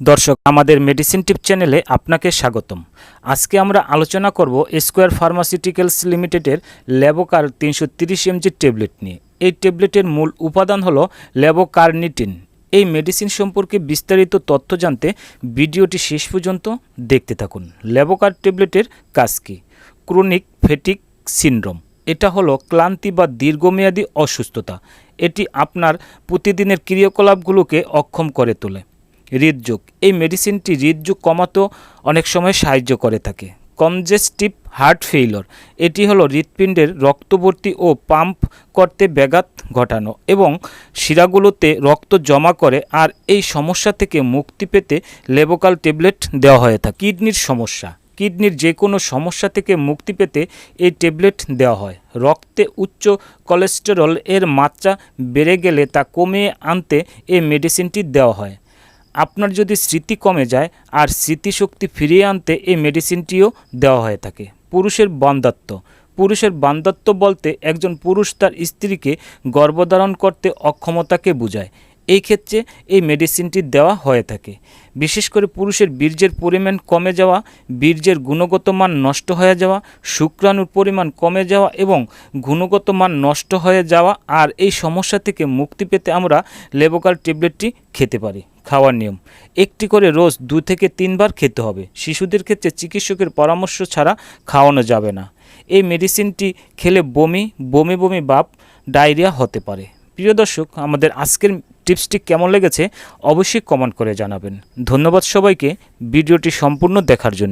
দর্শক, আমাদের মেডিসিন টিপ চ্যানেলে আপনাকে স্বাগতম। আজকে আমরা আলোচনা করব স্কোয়ার ফার্মাসিউটিক্যালস লিমিটেডের ল্যাবোকার তিনশো তিরিশ এমজি ট্যাবলেট নিয়ে। এই ট্যাবলেটের মূল উপাদান হলো ল্যাবোকার্নিটিন এই মেডিসিন সম্পর্কে বিস্তারিত তথ্য জানতে ভিডিওটি শেষ পর্যন্ত দেখতে থাকুন। ল্যাবোকার ট্যাবলেটের কাজ কী? ক্রনিক ফেটিক সিনড্রোম এটা হলো ক্লান্তি বা দীর্ঘমেয়াদী অসুস্থতা। এটি আপনার প্রতিদিনের ক্রিয়াকলাপগুলোকে অক্ষম করে তোলে। হৃদযোগ। এই মেডিসিনটি হৃদযোগ কমাতেও অনেক সময় সাহায্য করে থাকে। কনজেস্টিভ হার্ট ফেইলর এটি হলো হৃৎপিণ্ডের রক্তভর্তি ও পাম্প করতে ব্যাঘাত ঘটানো এবং শিরাগুলোতে রক্ত জমা করে আর এই সমস্যা থেকে মুক্তি পেতে লেবোকাল ট্যাবলেট দেওয়া হয়ে থাকে। কিডনির সমস্যা, কিডনির যে কোনো সমস্যা থেকে মুক্তি পেতে এই ট্যাবলেট দেওয়া হয়। রক্তে উচ্চ কোলেস্টেরল এর মাত্রা বেড়ে গেলে তা কমিয়ে আনতে এই মেডিসিনটি দেওয়া হয়। আপনার যদি স্মৃতি কমে যায় আর স্মৃতিশক্তি ফিরিয়ে আনতে এই মেডিসিনটিও দেওয়া হয়ে থাকে। পুরুষের বান্ধত্ব পুরুষের বান্ধত্ব বলতে একজন পুরুষ তার স্ত্রীকে গর্ভধারণ করতে অক্ষমতাকে বোঝায়। এই ক্ষেত্রে এই মেডিসিনটি দেওয়া হয়ে থাকে। বিশেষ করে পুরুষের বীর্যের পরিমাণ কমে যাওয়া, বীর্যের গুণগত মান নষ্ট হয়ে যাওয়া, শুক্রাণুর পরিমাণ কমে যাওয়া এবং গুণগত মান নষ্ট হয়ে যাওয়া আর এই সমস্যা থেকে মুক্তি পেতে আমরা লেবোকাল ট্যাবলেটটি খেতে পারি। খাওয়ার নিয়ম। একটি করে রোজ দু থেকে তিনবার খেতে হবে। শিশুদের ক্ষেত্রে চিকিৎসকের পরামর্শ ছাড়া খাওয়ানো যাবে না। এই মেডিসিনটি খেলে বমি বমি বমি, বাপ, ডায়রিয়া হতে পারে। প্রিয় দর্শক, আমাদের আজকের টিপসটি কেমন লেগেছে অবশ্যই কমেন্ট করে জানাবেন। ধন্যবাদ সবাইকে ভিডিওটি সম্পূর্ণ দেখার জন্য।